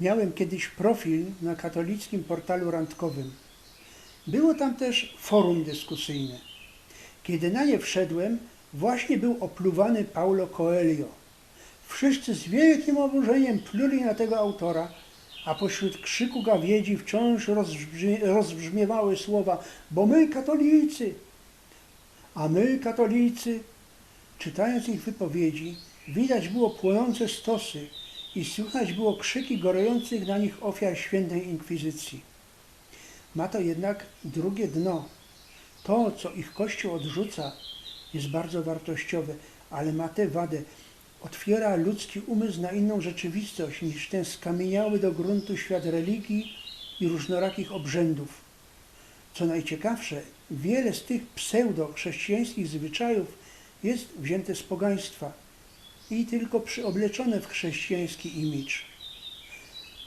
Miałem kiedyś profil na katolickim portalu randkowym. Było tam też forum dyskusyjne. Kiedy na nie wszedłem, właśnie był opluwany Paulo Coelho. Wszyscy z wielkim oburzeniem pluli na tego autora, a pośród krzyku gawiedzi wciąż rozbrzmi, rozbrzmiewały słowa, bo my katolicy, a my katolicy. Czytając ich wypowiedzi, widać było płonące stosy i słychać było krzyki gorących na nich ofiar świętej inkwizycji. Ma to jednak drugie dno. To, co ich Kościół odrzuca, jest bardzo wartościowe, ale ma tę wadę. Otwiera ludzki umysł na inną rzeczywistość niż ten skamieniały do gruntu świat religii i różnorakich obrzędów. Co najciekawsze, wiele z tych pseudo-chrześcijańskich zwyczajów jest wzięte z pogaństwa i tylko przyobleczone w chrześcijański imidż.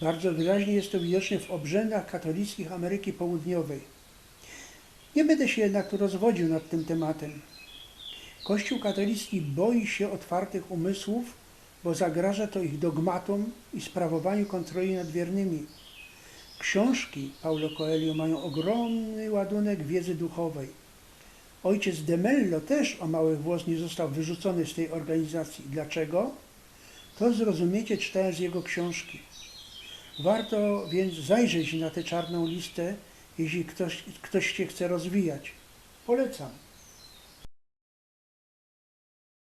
Bardzo wyraźnie jest to widoczne w obrzędach katolickich Ameryki Południowej. Nie będę się jednak tu rozwodził nad tym tematem. Kościół katolicki boi się otwartych umysłów, bo zagraża to ich dogmatom i sprawowaniu kontroli nad wiernymi. Książki Paulo Coelho mają ogromny ładunek wiedzy duchowej. Ojciec de Mello też o mały włos nie został wyrzucony z tej organizacji. Dlaczego? To zrozumiecie czytając jego książki. Warto więc zajrzeć na tę czarną listę, jeśli ktoś, ktoś się chce rozwijać. Polecam.